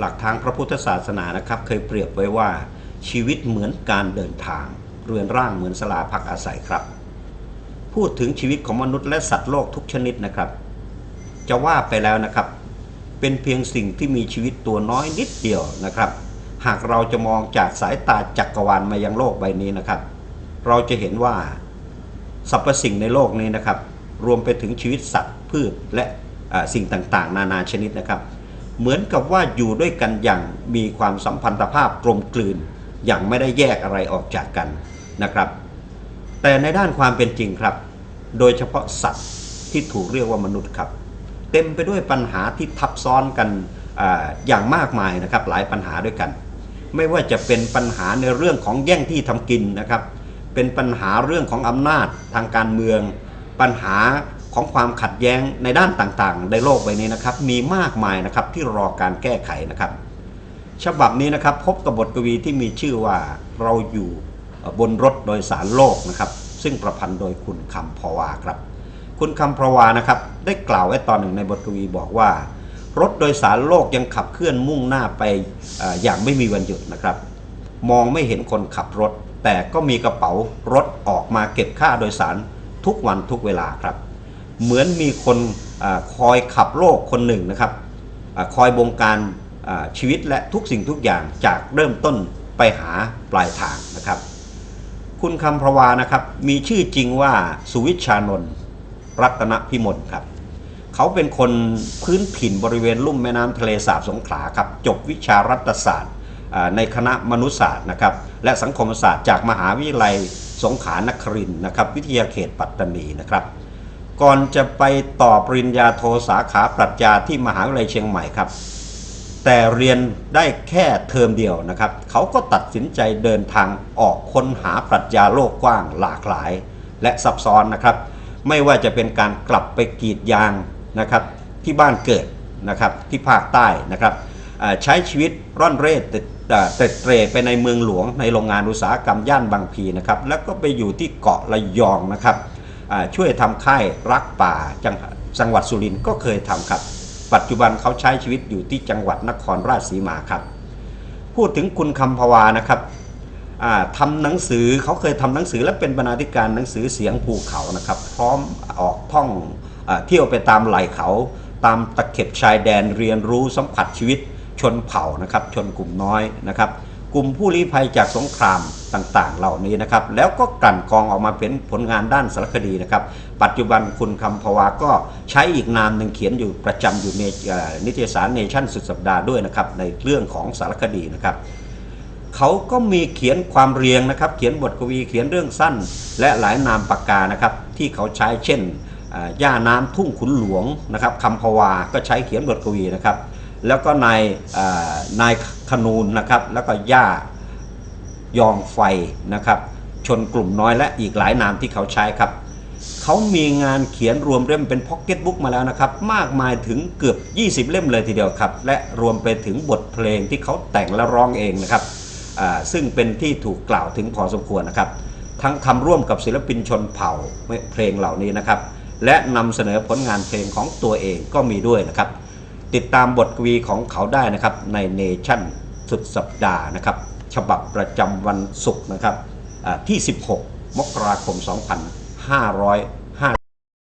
หลักทางพระพุทธศาสนานะครับ เคยเปรียบไว้ว่าชีวิตเหมือนการเดินทาง เรือนร่างเหมือนสลาพักอาศัยครับ พูดถึงชีวิตของมนุษย์และสัตว์โลกทุกชนิดนะครับ จะว่าไปแล้วนะครับ เป็นเพียงสิ่งที่มีชีวิตตัวน้อยนิดเดียวนะครับ หากเราจะมองจากสายตาจักรวาลมายังโลกใบนี้นะครับ เราจะเห็นว่าสรรพสิ่งในโลกนี้นะครับ รวมไปถึงชีวิตสัตว์พืชและสิ่งต่างๆ นานาชนิดนะครับ เหมือนกับว่าอยู่ด้วยกันอย่างมีความสัมพันธภาพกลมกลืน อย่างไม่ได้แยกอะไรออกจากกันนะครับ แต่ในด้านความเป็นจริงครับ โดยเฉพาะสัตว์ที่ถูกเรียกว่ามนุษย์ครับ เต็มไปด้วยปัญหาที่ทับซ้อนกันออย่างมากมายนะครับหลายปัญหาด้วยกัน ไม่ว่าจะเป็นปัญหาในเรื่องของแย่งที่ทำกินนะครับ เป็นปัญหาเรื่องของอำนาจทางการเมือง ปัญหา ของความขัดแย้งในด้านต่างๆ ในโลกใบนี้นะครับ มีมากมายนะครับที่รอการแก้ไขนะครับ ฉบับนี้นะครับ พบกับบทกวีที่มีชื่อว่าเราอยู่บนรถโดยสารโลกนะครับ ซึ่งประพันธ์โดยคุณคำพวาครับ คุณคำพวานะครับ ได้กล่าวไว้ตอนหนึ่งในบทกวีบอกว่า รถโดยสารโลกยังขับเคลื่อนมุ่งหน้าไปออย่างไม่มีวันหยุดนะครับ มองไม่เห็นคนขับรถ แต่ก็มีกระเป๋ารถออกมาเก็บค่าโดยสารทุกวันทุกเวลาครับ เหมือนมีคนอคอยขับโลกคนหนึ่งนะครับอคอยบงการชีวิตและทุกสิ่งทุกอย่างจากเริ่มต้นไปหาปลายทางนะครับ คุณคำพระวานะครับมีชื่อจริงว่าสุวิชชานนท์รัตนพิมลครับเขาเป็นคนพื้นถิ่นบริเวณลุ่มแม่น้ำทะเลสาบสงขลาครับจบวิชารัฐศาสตร์ในคณะมนุษยศาสตร์นะครับและสังคมศาสตร์จากมหาวิทยาลัยสงขลานครินนะครับวิทยาเขตปัตตานีนะครับ ก่อนจะไปต่อปริญญาโทสาขาปรัชญาที่มหาวิทยาลัยเชียงใหม่ครับ แต่เรียนได้แค่เทอมเดียวนะครับ เขาก็ตัดสินใจเดินทางออกค้นหาปรัชญาโลกกว้างหลากหลาย และซับซ้อนนะครับ ไม่ว่าจะเป็นการกลับไปกรีดยางนะครับที่บ้านเกิดนะครับที่ภาคใต้นะครับใช้ชีวิตร่อนเร่เตเอ่อเตร็ดเตรไปในเมืองหลวงในโรงงานอุตสาหกรรมย่านบางพีนะครับแล้วก็ไปอยู่ที่เกาะระยองนะครับ ช่วยทำค่ายรักป่าจังจังหวัดสุรินทร์ก็เคยทำครับ ปัจจุบันเขาใช้ชีวิตอยู่ที่จังหวัดนครราชสีมาครับ พูดถึงคุณคำพวานะครับทำหนังสือเขาเคยทำหนังสือและเป็นบรรณาธิการหนังสือเสียงภูเขานะครับ พร้อมออกท่องอเที่ยวไปตามไหล่เขา ตามตะเข็บชายแดนเรียนรู้สัมผัสชีวิตชนเผ่านะครับ ชนกลุ่มน้อยนะครับ กลุ่มผู้ลี้ภัยจากสงคราม ต่างๆ เหล่านี้นะครับ แล้วก็กลั่นกรองออกมาเป็นผลงานด้านสารคดีนะครับ ปัจจุบันคุณคำพวาก็ใช้อีกนามหนึ่งเขียนอยู่ประจำอยู่ในนิตยสารเนชั่นสุดสัปดาห์ด้วยนะครับในเรื่องของสารคดีนะครับเขาก็มีเขียนความเรียงนะครับ เขียนบทกวีเขียนเรื่องสั้น และหลายนามปากกานะครับ ที่เขาใช้เช่นย่าน้ำทุ่งขุนหลวงนะครับคำพวาก็ใช้เขียนบทกวีนะครับ แล้วก็นายนายขนูนนะครับ แล้วก็ย่า ยองไฟนะครับ ชนกลุ่มน้อยและอีกหลายนามที่เขาใช้ครับ เขามีงานเขียนรวมเล่มเป็นพ็อกเก็ตบุ๊กมาแล้วนะครับ มากมายถึงเกือบ 20 เล่มเลยทีเดียวครับ และรวมไปถึงบทเพลงที่เขาแต่งและร้องเองนะครับซึ่งเป็นที่ถูกกล่าวถึงพอสมควรนะครับ ทั้งทำร่วมกับศิลปินชนเผ่าเพลงเหล่านี้นะครับ และนำเสนอผลงานเพลงของตัวเองก็มีด้วยนะครับ ติดตามบทกวีของเขาได้นะครับในเนชั่นสุดสัปดาห์นะครับ ฉบับประจำวันศุกร์นะครับที่ 16 มกราคม 2500